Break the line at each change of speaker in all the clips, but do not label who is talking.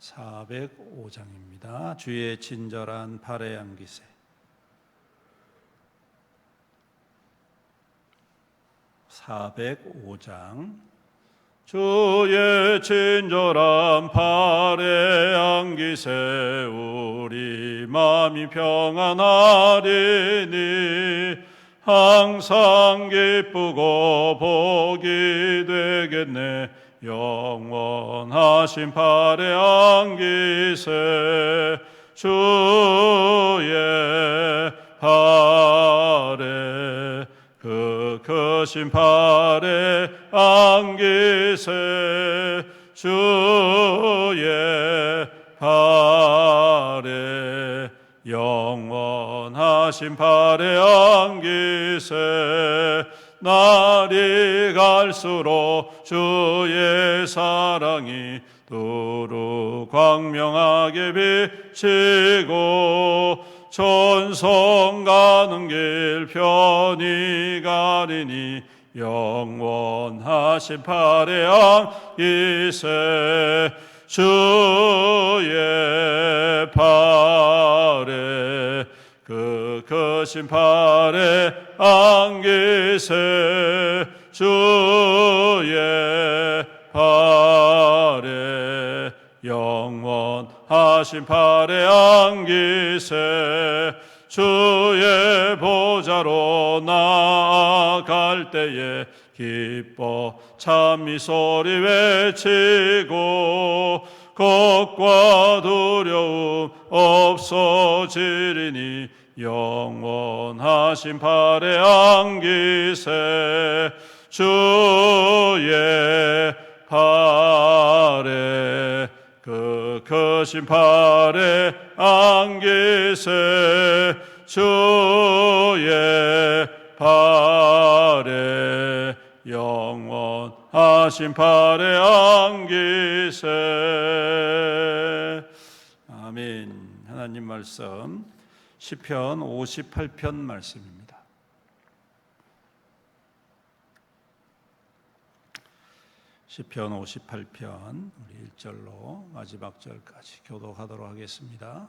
405장입니다. 주의 친절한 발의 양기세. (405장) 주의 친절한 발의 양기세 우리 마음이 평안하리니 항상 기쁘고 복이 되겠네 영원하신 발의 안기세 주의 발에 그 크신 발의 안기세 주의 발에 영원하신 발의 안기세 날이 갈수록 주의 사랑이 두루 광명하게 비치고 전성 가는 길 편히 가리니 영원하신 팔의 안기세 주의 팔에 그 크신 팔에 안기세 주의 팔에 영원하신 팔에 안기세 주의 보좌로 나아갈 때에 기뻐 찬미 소리 외치고 걱과 두려움 없어지리니 영원하신 팔의 안기세 주의 팔에 그 크신 팔의 안기세 주의 팔에 영원하신 팔의 안기세. 아멘. 하나님 말씀 시편 58편 말씀입니다. 시편 58편 우리 1절로 마지막 절까지 교독하도록 하겠습니다.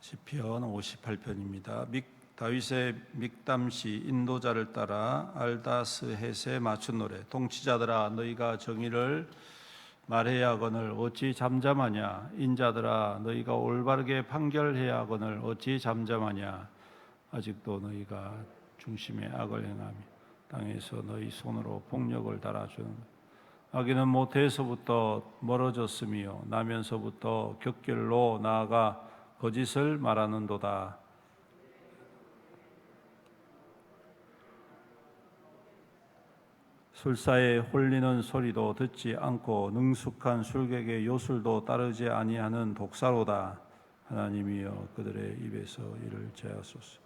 시편 58편입니다. 믹 다윗의 믹담시 인도자를 따라 알다스 헷에 맞춘 노래 동치자들아 너희가 정의를 말해야 하거늘 어찌 잠잠하냐? 인자들아 너희가 올바르게 판결해야 하거늘 어찌 잠잠하냐? 아직도 너희가 중심에 악을 행하며 땅에서 너희 손으로 폭력을 달아주는 악인은 모태에서부터 멀어졌으며 나면서부터 격결로 나아가 거짓을 말하는도다 술사에 홀리는 소리도 듣지 않고 능숙한 술객의 요술도 따르지 아니하는 독사로다. 하나님이여 그들의 입에서 이를 제하소서.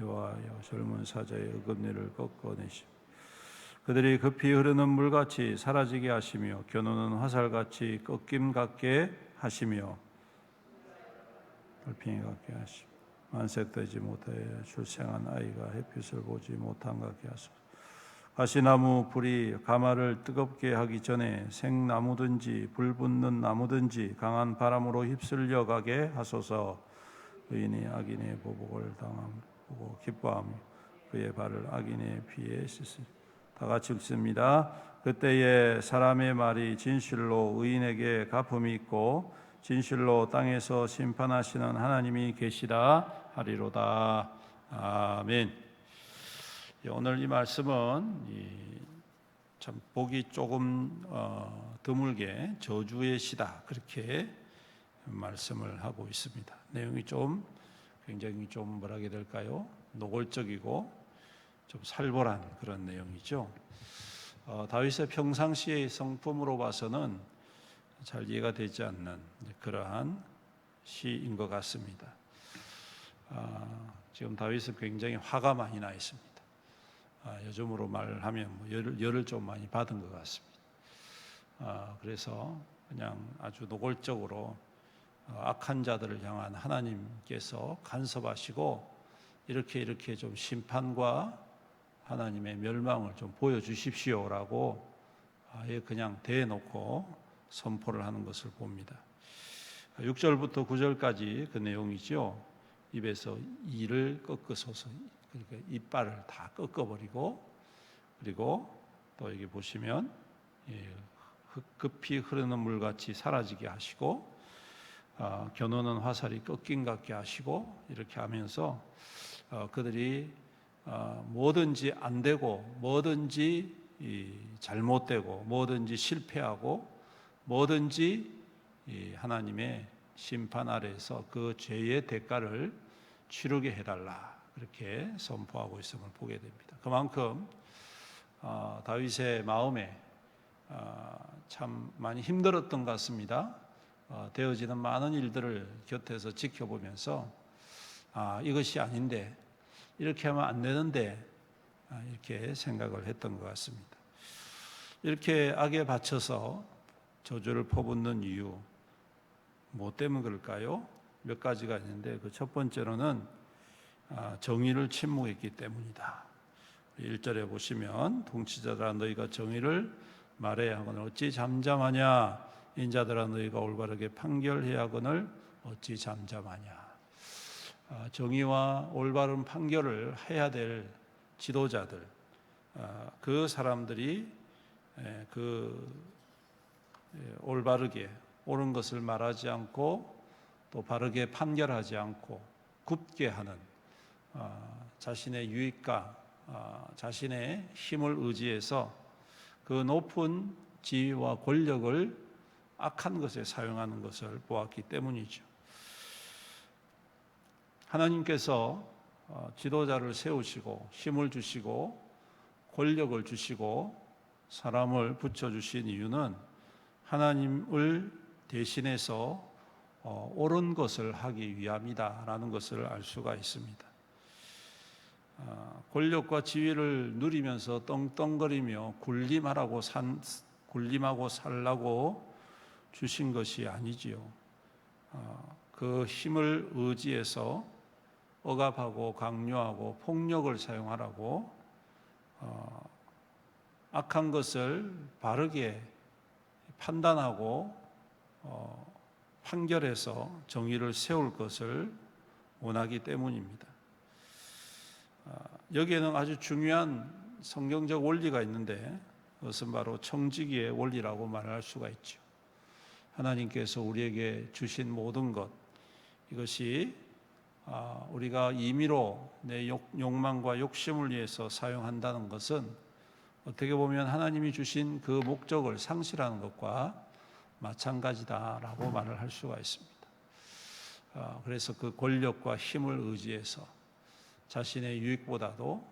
여호와여 젊은 사자의 어금니를 꺾어내시. 그들이 급히 흐르는 물같이 사라지게 하시며 겨누는 화살같이 꺾임 같게 하시며 돌핑이 같게 하시며 만색되지 못하여 출생한 아이가 햇빛을 보지 못한 같게 하소서. 가시나무 불이 가마를 뜨겁게 하기 전에 생나무든지 불 붙는 나무든지 강한 바람으로 휩쓸려 가게 하소서. 의인이 악인의 보복을 당함 보고 기뻐하며 그의 발을 악인의 피에 씻으 다 같이 읽습니다. 그때에 사람의 말이 진실로 의인에게 갚음이 있고 진실로 땅에서 심판하시는 하나님이 계시다 하리로다. 아멘. 예, 오늘 이 말씀은 이, 참 보기 조금 어, 드물게 저주의 시다 그렇게 말씀을 하고 있습니다. 내용이 좀 굉장히 좀 뭐라 해야 될까요? 노골적이고 좀 살벌한 그런 내용이죠. 어, 다윗의 평상시의 성품으로 봐서는 잘 이해가 되지 않는 그러한 시인 것 같습니다. 아, 지금 다윗은 굉장히 화가 많이 나 있습니다. 아, 요즘으로 말하면 뭐 열을, 열을 좀 많이 받은 것 같습니다. 아, 그래서 그냥 아주 노골적으로 어, 악한 자들을 향한 하나님께서 간섭하시고 이렇게 이렇게 좀 심판과 하나님의 멸망을 좀 보여주십시오라고 아예 그냥 대놓고 선포를 하는 것을 봅니다. 6절부터 9절까지 그 내용이죠. 입에서 이를 꺾으소서 그러니까 이빨을 다 꺾어버리고 그리고 또 여기 보시면 예, 급히 흐르는 물같이 사라지게 하시고 어, 겨누는 화살이 꺾인 같게 하시고 이렇게 하면서 어, 그들이 어, 뭐든지 안 되고 뭐든지 이, 잘못되고 뭐든지 실패하고 뭐든지 이, 하나님의 심판 아래에서 그 죄의 대가를 치르게 해달라 그렇게 선포하고 있음을 보게 됩니다. 그만큼 어, 다윗의 마음에 어, 참 많이 힘들었던 것 같습니다. 어, 되어지는 많은 일들을 곁에서 지켜보면서 아, 이것이 아닌데 이렇게 하면 안 되는데 아, 이렇게 생각을 했던 것 같습니다. 이렇게 악에 받쳐서 저주를 퍼붓는 이유 뭐 때문에 그럴까요? 몇 가지가 있는데 그 첫 번째로는 아, 정의를 침묵했기 때문이다. 1절에 보시면 통치자들아 너희가 정의를 말해야 하거늘 어찌 잠잠하냐 인자들아 너희가 올바르게 판결해야 하거늘 어찌 잠잠하냐 아, 정의와 올바른 판결을 해야 될 지도자들 아, 그 사람들이 에, 그 에, 올바르게 옳은 것을 말하지 않고 또 바르게 판결하지 않고 굽게 하는 아, 자신의 유익과 아, 자신의 힘을 의지해서 그 높은 지위와 권력을 악한 것에 사용하는 것을 보았기 때문이죠. 하나님께서 어, 지도자를 세우시고 힘을 주시고 권력을 주시고 사람을 붙여 주신 이유는 하나님을 대신해서 어, 옳은 것을 하기 위함이다라는 것을 알 수가 있습니다. 아, 권력과 지위를 누리면서 떵떵거리며 군림하라고 산 군림하고 살라고 주신 것이 아니지요. 아, 그 힘을 의지해서 억압하고 강요하고 폭력을 사용하라고 어, 악한 것을 바르게 판단하고 어, 판결해서 정의를 세울 것을 원하기 때문입니다. 아, 여기에는 아주 중요한 성경적 원리가 있는데 그것은 바로 청지기의 원리라고 말할 수가 있죠. 하나님께서 우리에게 주신 모든 것 이것이 아, 우리가 임의로 내 욕망과 욕심을 위해서 사용한다는 것은 어떻게 보면 하나님이 주신 그 목적을 상실하는 것과 마찬가지다라고 말을 할 수가 있습니다. 아, 그래서 그 권력과 힘을 의지해서 자신의 유익보다도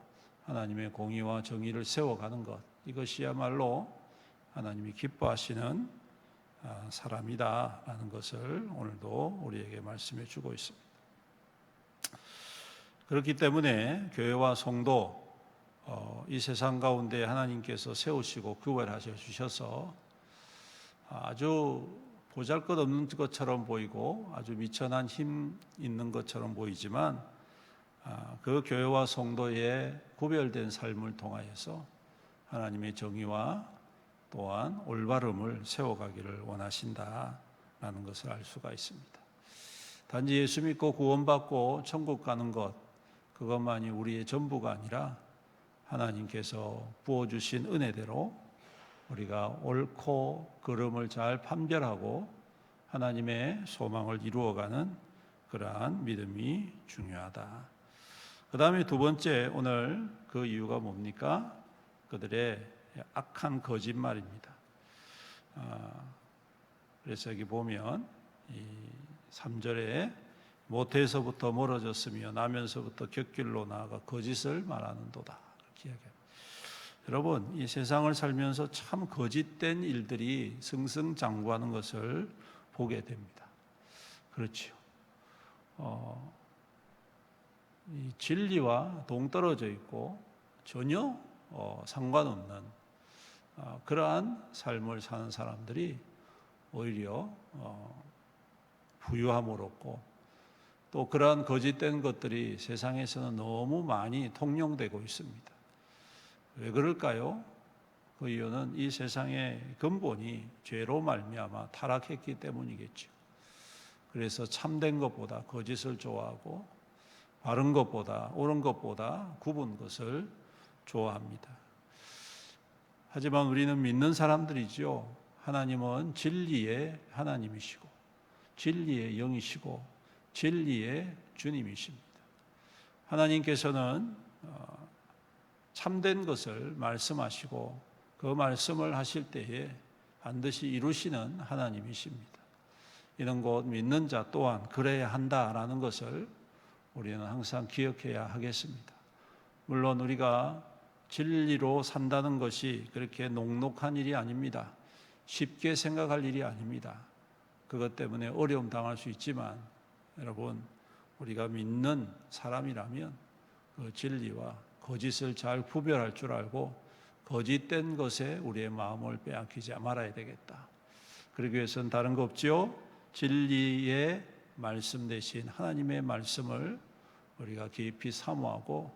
하나님의 공의와 정의를 세워가는 것 이것이야말로 하나님이 기뻐하시는 아, 사람이다라는 것을 오늘도 우리에게 말씀해 주고 있습니다. 그렇기 때문에 교회와 성도 어, 이 세상 가운데 하나님께서 세우시고 구별하셔 주셔서 아주 보잘것없는 것처럼 보이고 아주 미천한 힘 있는 것처럼 보이지만 아, 그 교회와 성도의 구별된 삶을 통하여서 하나님의 정의와 또한 올바름을 세워가기를 원하신다라는 것을 알 수가 있습니다. 단지 예수 믿고 구원받고 천국 가는 것 그것만이 우리의 전부가 아니라 하나님께서 부어주신 은혜대로 우리가 옳고 그름을 잘 판별하고 하나님의 소망을 이루어가는 그러한 믿음이 중요하다. 그 다음에 두 번째 오늘 그 이유가 뭡니까? 그들의 악한 거짓말입니다. 아, 그래서 여기 보면 이 3절에 모태에서부터 멀어졌으며 나면서부터 곁길로 나아가 거짓을 말하는도다. 이렇게 이야기합니다. 여러분, 이 세상을 살면서 참 거짓된 일들이 승승장구하는 것을 보게 됩니다. 그렇죠. 어, 이 진리와 동떨어져 있고 전혀 어, 상관없는 어, 그러한 삶을 사는 사람들이 오히려 어, 부유함을 얻고 또 그러한 거짓된 것들이 세상에서는 너무 많이 통용되고 있습니다. 왜 그럴까요? 그 이유는 이 세상의 근본이 죄로 말미암아 타락했기 때문이겠죠. 그래서 참된 것보다 거짓을 좋아하고 바른 것보다 옳은 것보다 굽은 것을 좋아합니다. 하지만 우리는 믿는 사람들이죠. 하나님은 진리의 하나님이시고 진리의 영이시고 진리의 주님이십니다. 하나님께서는 어, 참된 것을 말씀하시고 그 말씀을 하실 때에 반드시 이루시는 하나님이십니다. 이런 것 믿는 자 또한 그래야 한다라는 것을 우리는 항상 기억해야 하겠습니다. 물론 우리가 진리로 산다는 것이 그렇게 녹록한 일이 아닙니다. 쉽게 생각할 일이 아닙니다. 그것 때문에 어려움 당할 수 있지만 여러분 우리가 믿는 사람이라면 그 진리와 거짓을 잘 구별할 줄 알고 거짓된 것에 우리의 마음을 빼앗기지 말아야 되겠다. 그러기 위해서는 다른 거 없지요. 진리의 말씀 대신 하나님의 말씀을 우리가 깊이 사모하고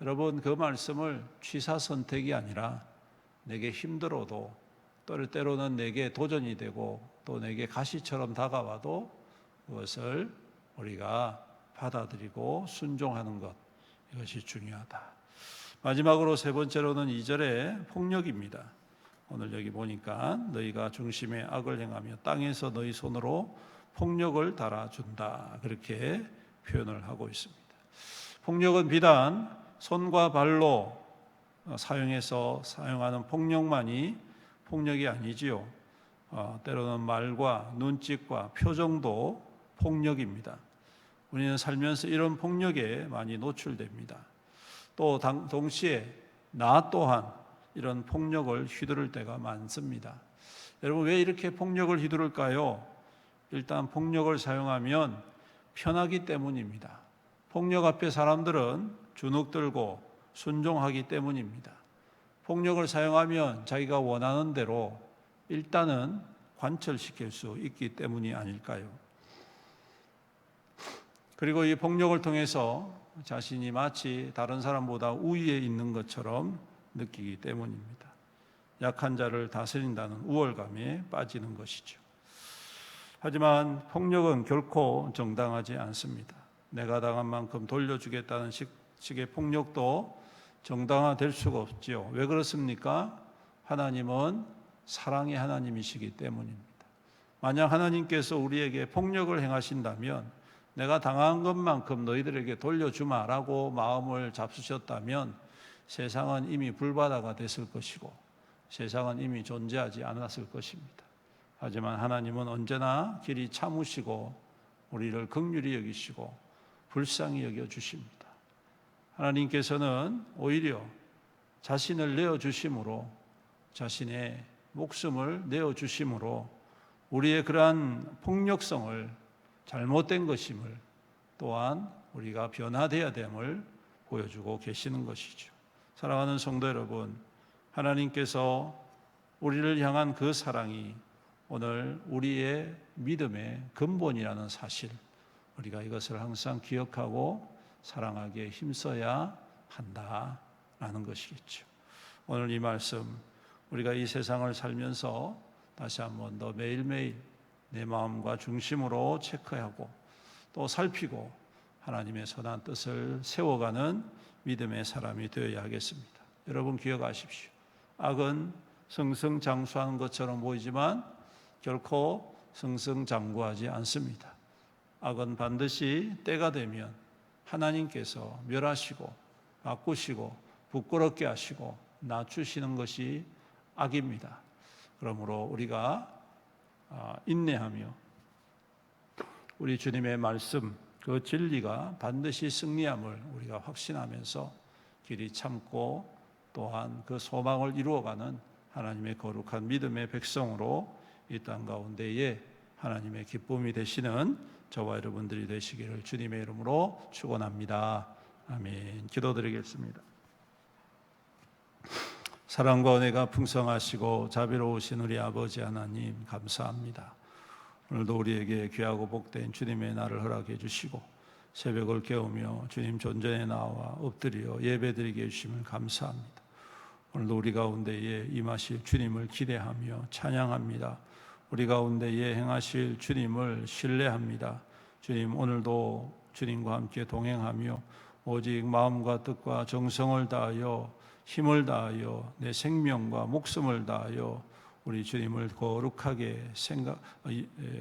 여러분 그 말씀을 취사 선택이 아니라 내게 힘들어도 또 때로는 내게 도전이 되고 또 내게 가시처럼 다가와도 그것을 우리가 받아들이고 순종하는 것 이것이 중요하다. 마지막으로 세 번째로는 2절의 폭력입니다. 오늘 여기 보니까 너희가 중심에 악을 행하며 땅에서 너희 손으로 폭력을 달아준다. 그렇게 표현을 하고 있습니다. 폭력은 비단 손과 발로 사용해서 사용하는 폭력만이 폭력이 아니지요. 어, 때로는 말과 눈짓과 표정도 폭력입니다. 우리는 살면서 이런 폭력에 많이 노출됩니다. 또 당, 동시에 나 또한 이런 폭력을 휘두를 때가 많습니다. 여러분 왜 이렇게 폭력을 휘두를까요? 일단 폭력을 사용하면 편하기 때문입니다. 폭력 앞에 사람들은 주눅 들고 순종하기 때문입니다. 폭력을 사용하면 자기가 원하는 대로 일단은 관철시킬 수 있기 때문이 아닐까요? 그리고 이 폭력을 통해서 자신이 마치 다른 사람보다 우위에 있는 것처럼 느끼기 때문입니다. 약한 자를 다스린다는 우월감에 빠지는 것이죠. 하지만 폭력은 결코 정당하지 않습니다. 내가 당한 만큼 돌려주겠다는 식의 폭력도 정당화될 수가 없지요. 왜 그렇습니까? 하나님은 사랑의 하나님이시기 때문입니다. 만약 하나님께서 우리에게 폭력을 행하신다면 내가 당한 것만큼 너희들에게 돌려주마라고 마음을 잡수셨다면 세상은 이미 불바다가 됐을 것이고 세상은 이미 존재하지 않았을 것입니다. 하지만 하나님은 언제나 길이 참으시고 우리를 극률히 여기시고 불쌍히 여겨 주십니다. 하나님께서는 오히려 자신을 내어 주심으로 자신의 목숨을 내어 주심으로 우리의 그러한 폭력성을 잘못된 것임을 또한 우리가 변화되어야 됨을 보여주고 계시는 것이죠. 사랑하는 성도 여러분, 하나님께서 우리를 향한 그 사랑이 오늘 우리의 믿음의 근본이라는 사실, 우리가 이것을 항상 기억하고 사랑하기에 힘써야 한다라는 것이겠죠. 오늘 이 말씀 우리가 이 세상을 살면서 다시 한번 더 매일매일 내 마음과 중심으로 체크하고 또 살피고 하나님의 선한 뜻을 세워가는 믿음의 사람이 되어야 하겠습니다. 여러분 기억하십시오. 악은 승승장수하는 것처럼 보이지만 결코 승승장구하지 않습니다. 악은 반드시 때가 되면 하나님께서 멸하시고 바꾸시고 부끄럽게 하시고 낮추시는 것이 악입니다. 그러므로 우리가 아, 인내하며 우리 주님의 말씀 그 진리가 반드시 승리함을 우리가 확신하면서 길이 참고 또한 그 소망을 이루어가는 하나님의 거룩한 믿음의 백성으로 이 땅 가운데에 하나님의 기쁨이 되시는 저와 여러분들이 되시기를 주님의 이름으로 축원합니다. 아멘. 기도드리겠습니다. 사랑과 은혜가 풍성하시고 자비로우신 우리 아버지 하나님 감사합니다. 오늘도 우리에게 귀하고 복된 주님의 날을 허락해 주시고 새벽을 깨우며 주님 존전에 나와 엎드려 예배드리게 해주심을 감사합니다. 오늘도 우리 가운데에 임하실 주님을 기대하며 찬양합니다. 우리 가운데에 행하실 주님을 신뢰합니다. 주님 오늘도 주님과 함께 동행하며 오직 마음과 뜻과 정성을 다하여 힘을 다하여 내 생명과 목숨을 다하여 우리 주님을 거룩하게 생각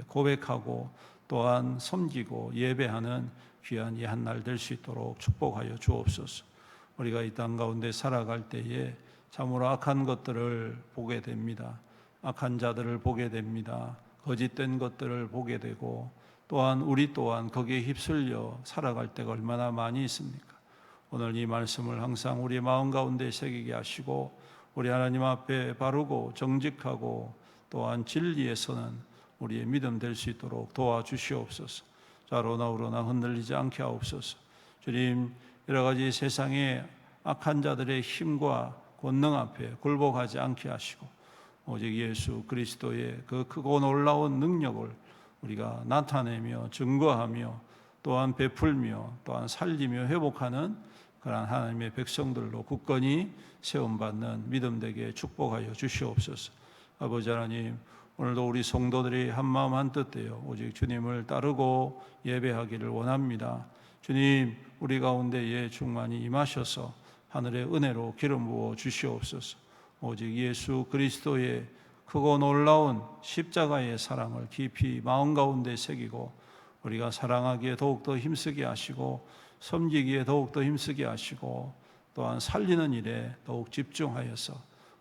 고백하고 또한 섬기고 예배하는 귀한 이 한 날 될 수 있도록 축복하여 주옵소서. 우리가 이 땅 가운데 살아갈 때에 참으로 악한 것들을 보게 됩니다. 악한 자들을 보게 됩니다. 거짓된 것들을 보게 되고 또한 우리 또한 거기에 휩쓸려 살아갈 때가 얼마나 많이 있습니까? 오늘 이 말씀을 항상 우리 마음 가운데 새기게 하시고 우리 하나님 앞에 바르고 정직하고 또한 진리에서는 우리의 믿음 될 수 있도록 도와주시옵소서. 자로나 우로나 흔들리지 않게 하옵소서. 주님 여러 가지 세상의 악한 자들의 힘과 권능 앞에 굴복하지 않게 하시고 오직 예수 그리스도의 그 크고 놀라운 능력을 우리가 나타내며 증거하며 또한 베풀며 또한 살리며 회복하는 그러한 하나님의 백성들로 굳건히 세움받는 믿음 되게 축복하여 주시옵소서. 아버지 하나님 오늘도 우리 성도들이 한 마음 한 뜻되어 오직 주님을 따르고 예배하기를 원합니다. 주님 우리 가운데에 충만히 임하셔서 하늘의 은혜로 기름 부어 주시옵소서. 오직 예수 그리스도의 크고 놀라운 십자가의 사랑을 깊이 마음 가운데 새기고 우리가 사랑하기에 더욱더 힘쓰게 하시고 섬기기에 더욱더 힘쓰게 하시고 또한 살리는 일에 더욱 집중하여서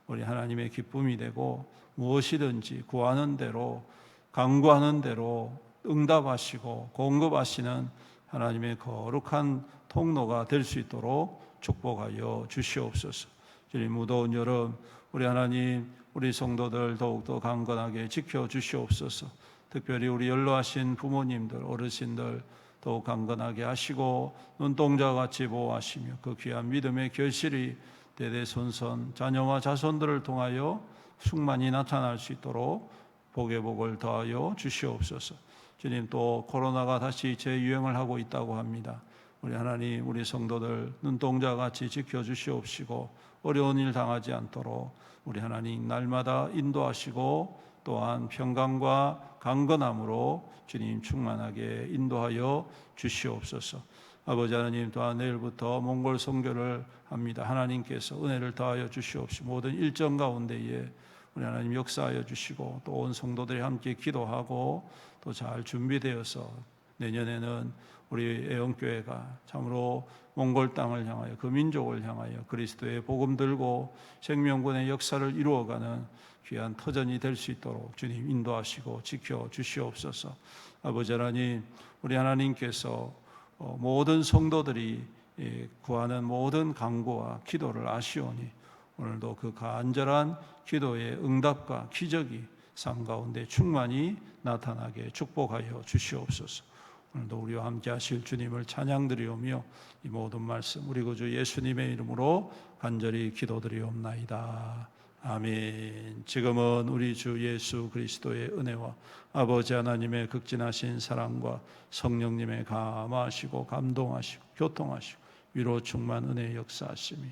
우리 하나님의 기쁨이 되고 무엇이든지 구하는 대로 강구하는 대로 응답하시고 공급하시는 하나님의 거룩한 통로가 될 수 있도록 축복하여 주시옵소서. 주님 무더운 여름 우리 하나님 우리 성도들 더욱더 강건하게 지켜 주시옵소서. 특별히 우리 연로하신 부모님들 어르신들 더욱 강건하게 하시고 눈동자 같이 보호하시며 그 귀한 믿음의 결실이 대대손손 자녀와 자손들을 통하여 충만히 나타날 수 있도록 복의 복을 더하여 주시옵소서. 주님 또 코로나가 다시 재유행을 하고 있다고 합니다. 우리 하나님 우리 성도들 눈동자 같이 지켜 주시옵시고 어려운 일 당하지 않도록 우리 하나님 날마다 인도하시고 또한 평강과 강건함으로 주님 충만하게 인도하여 주시옵소서. 아버지 하나님 또한 내일부터 몽골 선교를 합니다. 하나님께서 은혜를 더하여 주시옵시고 모든 일정 가운데에 우리 하나님 역사하여 주시고 또 온 성도들이 함께 기도하고 또 잘 준비되어서 내년에는 우리 애영교회가 참으로 몽골 땅을 향하여 그 민족을 향하여 그리스도의 복음 들고 생명군의 역사를 이루어가는 귀한 터전이 될 수 있도록 주님 인도하시고 지켜 주시옵소서. 아버지 하나님, 우리 하나님께서 어, 모든 성도들이 예, 구하는 모든 간구와 기도를 아시오니 오늘도 그 간절한 기도의 응답과 기적이 삶 가운데 충만히 나타나게 축복하여 주시옵소서. 오늘도 우리와 함께 하실 주님을 찬양드리오며 이 모든 말씀 우리 구주 예수님의 이름으로 간절히 기도드리옵나이다. 아멘. 지금은 우리 주 예수 그리스도의 은혜와 아버지 하나님의 극진하신 사랑과 성령님의 감화하시고 감동하시고 교통하시고 위로 충만 은혜의 역사하심이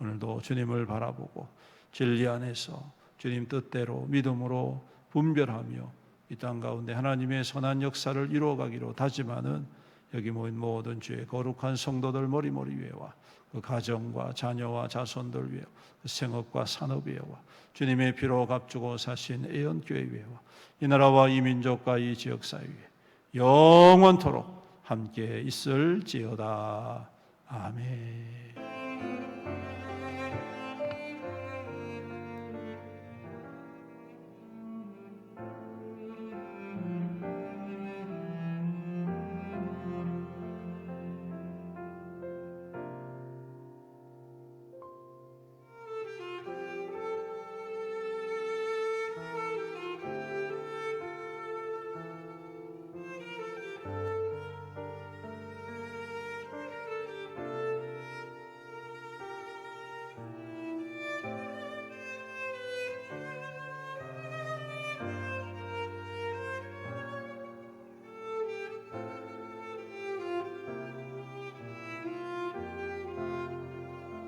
오늘도 주님을 바라보고 진리 안에서 주님 뜻대로 믿음으로 분별하며 이 땅 가운데 하나님의 선한 역사를 이루어가기로 다짐하는 여기 모인 모든 주의 거룩한 성도들 머리머리 위에와 그 가정과 자녀와 자손들 위에 그 생업과 산업 위에와 주님의 피로 값주고 사신 애연교회 위에와 이 나라와 이 민족과 이 지역사회 위에 영원토록 함께 있을지어다 아멘.